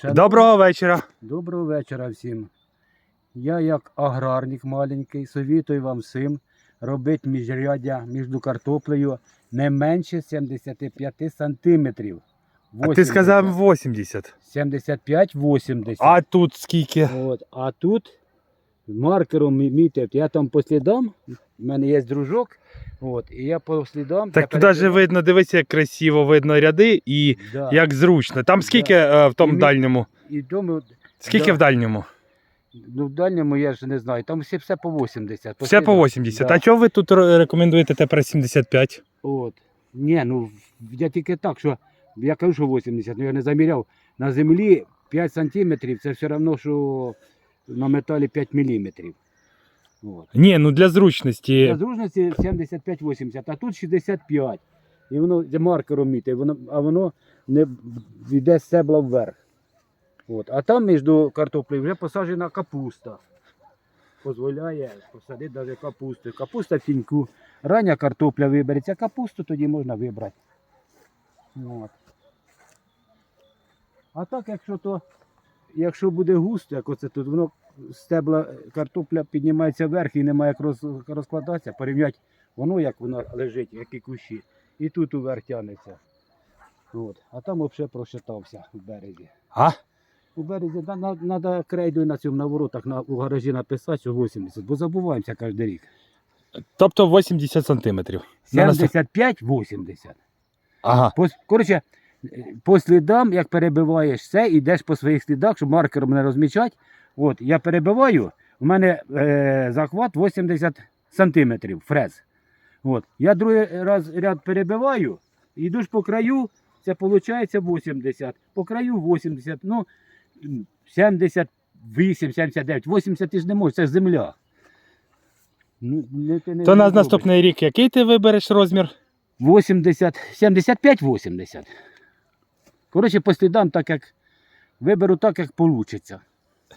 Шановні- Доброго вечора. Доброго вечора всім. Я, як аграрник маленький, совітую вам всім робити міжряддя між картоплею не менше 75 сантиметрів. А ти сказав 80. 75-80. А тут скільки? От, а тут маркером мі- мітив, я там по слідам, в мене є дружок, от, і я по слідам. Так туди ж перебирав- видно, дивися, як красиво видно ряди і Да. як зручно. Там скільки е, в тому І ми- дальньому? І тому, Скільки да. в дальньому? ну, в дальньому я ж не знаю, там все, все по 80. Все по 80. Да. А чого ви тут рекомендуєте тепер 75? От. Ні, ну я тільки так, що я кажу, що 80, але я не заміряв. На землі 5 сантиметрів це все одно, що на металі 5 міліметрів. От. Ні, ну для зручності. Для зручності 75-80, а тут 65. І воно за маркером міти, воно, а воно не йде з стебла вверх. От. А там між картоплею вже посаджена капуста. Дозволяє посадити навіть капусту. Капуста в тіньку. Рання картопля вибереться, капусту тоді можна вибрати. От. А так, якщо то, якщо буде густо, як оце тут, воно стебла картопля піднімається вверх і немає як роз, розкладатися, порівняти воно, як воно лежить, які кущі. І тут уверх тягнеться. От. А там взагалі прощитався в березі. А? У березі треба крейдою на цьому на воротах на, у гаражі написати, що 80, бо забуваємося кожен рік. Тобто 80 сантиметрів. 75-80. Ага. Коротше, по слідам, як перебиваєш все, йдеш по своїх слідах, щоб маркером не розмічати. От, я перебиваю, у мене е, захват 80 сантиметрів фрез. От, я другий раз ряд перебиваю, йду ж по краю, це виходить 80, по краю 80, ну 78, 79, 80 ти ж не можеш, це ж земля. Ну, не- не- То на наступний рік який ти вибереш розмір? 80, 75-80. Коротше, по слідам, так як виберу так, як вийде.